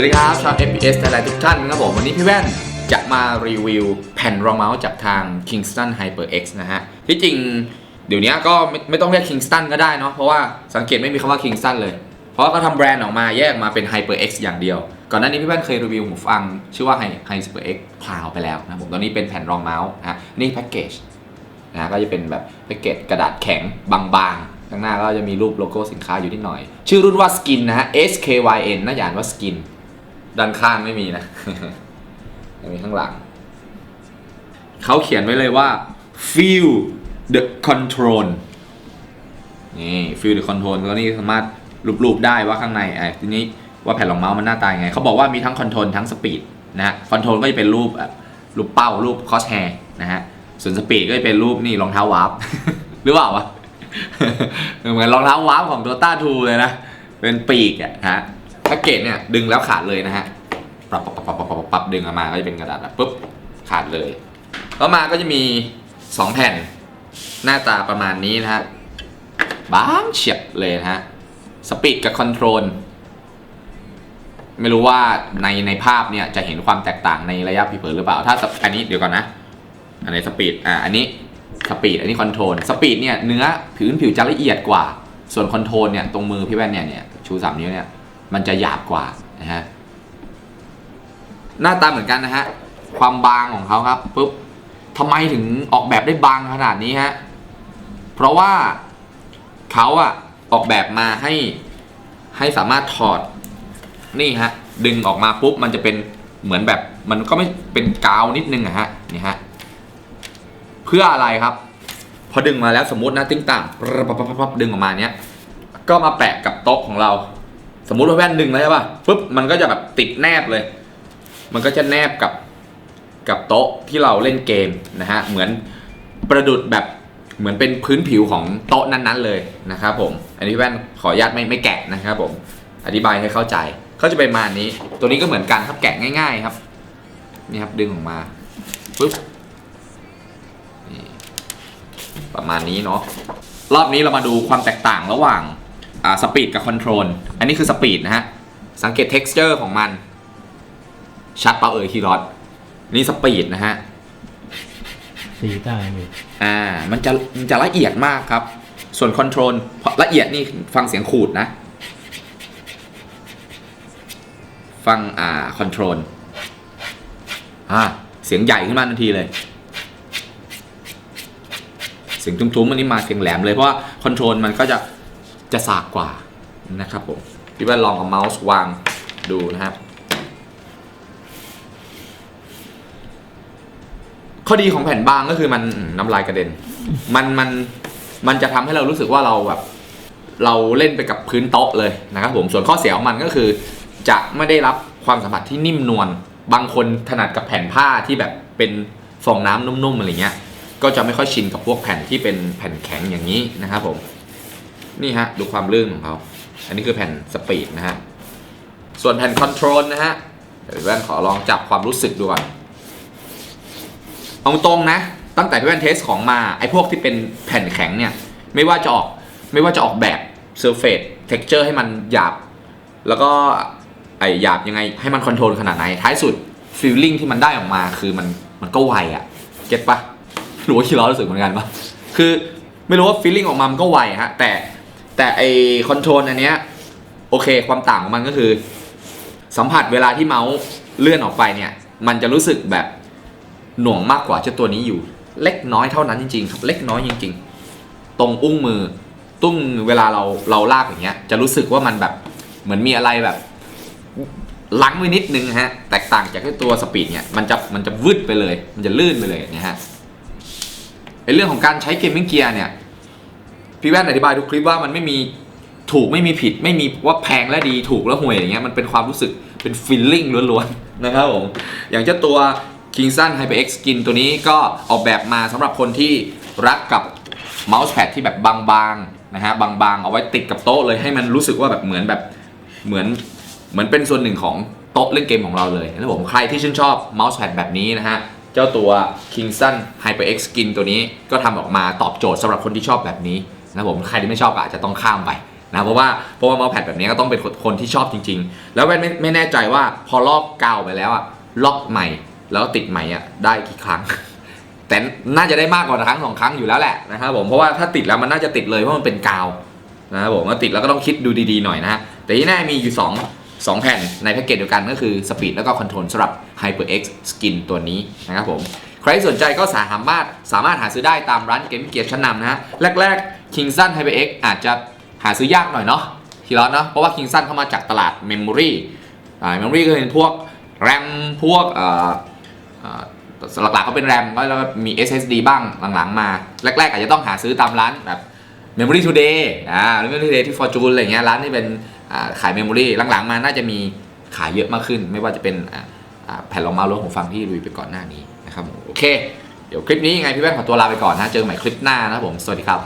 วัสดีครับชาว FPS แต่ละทุกท่านครับผม วันนี้พี่แว่นจะมารีวิวแผ่นรองเมาส์จากทาง Kingston HyperX นะฮะ ที่จริงเดี๋ยวนี้ก็ไม่ไม่ต้องเรียก Kingston ก็ได้เนาะเพราะว่าสังเกตไม่มีคำว่า Kingston เลย เพราะเขาทำแบรนด์ออกมาแยกมาเป็น HyperX อย่างเดียว ก่อนหน้านี้พี่แว่นเคยรีวิวหูฟัง ชื่อว่า Hyper X Cloud ไปแล้วนะผมตอนนี้เป็นแผ่นรองเมาส์นะนี่แพ็กเกจนะก็จะเป็นแบบแพ็กเกจกระดาษแข็งบางข้างหน้าก็จะมีรูปโลโก้สินค้าอยู่นิดหน่อย ชื่อรุ่นว่าสกินนะฮะ S K Y N น่าจะอ่านว่าสกิน ด้านข้างไม่มีนะยังมีข้างหลัง เขาเขียนไว้เลยว่า feel the control นี่ feel the control ก็นี่สามารถรูปๆได้ว่าข้างในไอ้ทีนี้ว่าแผ่นรองเมาส์มันหน้าตายังไง เขาบอกว่ามีทั้งคอนโทรลทั้งสปีดนะฮะคอนโทรลก็จะเป็นรูปรูปเป้ารูปคอสแฮร์นะฮะ ส่วนสปีดก็จะเป็นรูปนี่รองเท้าวาร์ปหรือเปล่าวะเหมือนรองเท้าวาร์ปของ Dota 2เลยนะ เป็นปีกอะฮะ แพ็กเกจเนี่ยดึงแล้วขาดเลยนะฮะปรับปรับปรับปรับปรับปรับดึงออกมาก็จะเป็นกระดาษแบบปุ๊บขาดเลยต่อมาก็จะมี 2 แผ่นหน้าตาประมาณนี้นะฮะบางเฉียบเลยนะฮะสปีดกับคอนโทรลไม่รู้ว่าในในภาพเนี่ยจะเห็นความแตกต่างในระยะผิวเผินหรือเปล่าถ้าอันนี้เดี๋ยวก่อนนะ อันนี้สปีดอ่าอันนี้สปีดอันนี้คอนโทรลสปีดเนี่ยเนื้อผิวผิวจะละเอียดกว่า ส่วนคอนโทรลเนี่ยตรงมือพี่แว่นเนี่ยเนี่ยชูสามนิ้วเนี่ย มันจะหยาบกว่านะฮะหน้าตาเหมือนกันนะฮะความบางของเขาครับปุ๊บทำไมถึงออกแบบได้บางขนาดนี้ฮะเพราะว่าเขาอะออกแบบมาให้ให้สามารถถอดนี่ฮะดึงออกมาปุ๊บมันจะเป็นเหมือนแบบมันก็ไม่เป็นกาวนิดนึงอะฮะนี่ฮะเพื่ออะไรครับ พอดึงมาแล้วสมมตินะติ้งต่างปั๊บดึงออกมาเนี้ยก็มาแปะกับโต๊ะของเรา สมมุติว่าแว่นดึงแล้วใช่ป่ะปุ๊บมันก็จะแบบติดแนบเลย มันก็จะแนบกับกับโต๊ะที่เราเล่นเกมนะฮะเหมือนประดุดแบบเหมือนเป็นพื้นผิวของโต๊ะนั้นๆเลยนะครับผม อันนี้แว่นขออนุญาตไม่ไม่แกะนะครับผม อธิบายให้เข้าใจเขาจะเป็นมานี้ ตัวนี้ก็เหมือนกันครับแกะง่าย ๆครับ นี่ครับดึงออกมาปุ๊บประมาณนี้เนาะรอบนี้เรามาดูความแตกต่างระหว่าง อ่าสปีดกับคอนโทรลอันนี้คือสปีดนะฮะ สังเกต texture ของมัน ชัดเปล่าเอ่ยคีรอดนี่สปีดนะฮะ สีต่างอยู่อ่า มันจะมันจะละเอียดมากครับ ส่วนคอนโทรลละเอียดนี่ฟังเสียงขูดนะ ฟังอ่าคอนโทรลอ่าเสียงใหญ่ขึ้นมาทันทีเลย เสียงทุ้มๆอันนี้มาเสียงแหลมเลยเพราะว่าคอนโทรลมันก็จะ จะสากกว่านะครับผมพี่ว่าลองเอาเมาส์วางดูนะครับ ข้อดีของแผ่นบางก็คือมันน้ำลายกระเด็น มันมันมันจะทำให้เรารู้สึกว่าเราแบบเราเล่นไปกับพื้นโต๊ะเลยนะครับผมส่วนข้อเสียของมันก็คือ จะไม่ได้รับความสัมผัสที่นิ่มนวลบางคนถนัดกับแผ่นผ้าที่แบบเป็นฟองน้ำนุ่มๆอะไรเงี้ย ก็จะไม่ค่อยชินกับพวกแผ่นที่เป็นแผ่นแข็งอย่างนี้นะครับผม นี่ฮะ ดูความลื่นของเขา อันนี้คือแผ่นสปีดนะฮะ ส่วนแผ่นคอนโทรลนะฮะ เดี๋ยวแว่นขอลองจับความรู้สึกดูก่อนเอาตรงนะ ตั้งแต่ที่แว่นเทสของมา ไอ้พวกที่เป็นแผ่นแข็งเนี่ย ไม่ว่าจะออก ไม่ว่าจะออกแบบ surface texture ให้มันหยาบ แล้วก็ไอหยาบยังไงให้มันคอนโทรลขนาดไหน ท้ายสุด feeling ที่มันได้ออกมาคือมันมันก็ไวอะเก็ตปะหรือว่าคิดล้อรู้สึกเหมือนกันปะคือไม่รู้ว่า feeling ออกมามันก็ไวฮะ แต่ แต่ไอคอนโทรลอันเนี้ยโอเคความต่างของมันก็คือ สัมผัสเวลาที่เมาส์เลื่อนออกไปเนี่ย มันจะรู้สึกแบบหน่วงมากกว่าเจ้าตัวนี้อยู่ เล็กน้อยเท่านั้นจริงๆครับเล็กน้อยจริง ๆ ตรงอุ้งมือ ตุ้งเวลาเราเราลากอย่างเงี้ย จะรู้สึกว่ามันแบบเหมือนมีอะไรแบบลังไว้นิดนึงฮะ แตกต่างจากตัวสปีดเนี่ยมันจะมันจะวืดไปเลย มันจะลื่นไปเลยเนี่ยฮะไอเรื่องของการใช้เกมมิ่งเกียร์เนี่ย พี่แว่นอธิบายทุกคลิปว่ามันไม่มีถูกไม่มีผิด ไม่มีว่าแพงและดีถูกและห่วยอย่างเงี้ยมันเป็นความรู้สึกเป็นฟีลลิ่งล้วนๆนะครับผมอย่างเจ้าตัว Kingston HyperX Skin ตัวนี้ก็ออกแบบมาสำหรับคนที่รักกับเมาส์แพดที่แบบบางๆนะฮะบางๆ เอาไว้ติดกับโต๊ะเลยให้มันรู้สึกว่าแบบเหมือนแบบเหมือนเหมือนเป็นส่วนหนึ่งของโต๊ะเล่นเกมของเราเลยนะครับผมใครที่ชื่นชอบเมาส์แพดแบบนี้นะฮะเจ้าตัว Kingston HyperX Skin ตัวนี้ก็ทำออกมาตอบโจทย์สำหรับคนที่ชอบแบบนี้ นะครับผมใครที่ไม่ชอบก็อาจจะต้องข้ามไปนะเพราะว่าเพราะว่าเมาส์แพดแบบนี้ก็ต้องเป็นคนที่ชอบจริง ๆ แล้วแว่นไม่ไม่แน่ใจว่าพอลอกกาวไปแล้วอะล็อกใหม่แล้วติดใหม่อะได้กี่ครั้ง แต่น่าจะได้มากกว่าครั้งสองครั้งอยู่แล้วแหละนะครับผมเพราะว่าถ้าติดแล้วมันน่าจะติดเลยเพราะมันเป็นกาวนะครับผมว่าติดแล้วก็ต้องคิดดูดีๆหน่อยนะฮะแต่ที่แน่มีอยู่สองสองแผ่นในแพ็กเกจเดียวกันก็คือสปีดแล้วก็คอนโทรลสำหรับ HyperX Skin ตัวนี้นะครับผม รสนใจก็สามารถสามารถหาซื้อได้ตามร้านเกมเกียร์ชั้นนำนะฮะแรกๆ Kingston HyperX อาจจะหาซื้อยากหน่อยเนาะทีร้อนเนาะเพราะว่า Kingston เข้ามาจากตลาด Memory อ่า Memory ก็เป็นพวก RAM พวกอ่อเอ่อหลักๆก็เป็น RAM ก็แล้วมี SSD บ้างหลังๆ มา แรกๆ อาจจะต้องหาซื้อตามร้านแบบ Memory Today อ่า Memory Today ที่ Fortune อะไรเงี้ยร้านที่เป็นขาย Memory หลังๆ มาน่าจะมีขายเยอะมากขึ้น ไม่ว่าจะเป็นอ แผ่นรองเมาส์รถหูฟังที่ลุยไปก่อนหน้านี้นะครับโอเค เดี๋ยวคลิปนี้ยังไงพี่แว่นขอตัวลาไปก่อนนะเจอกันใหม่คลิปหน้านะครับผมสวัสดีครับ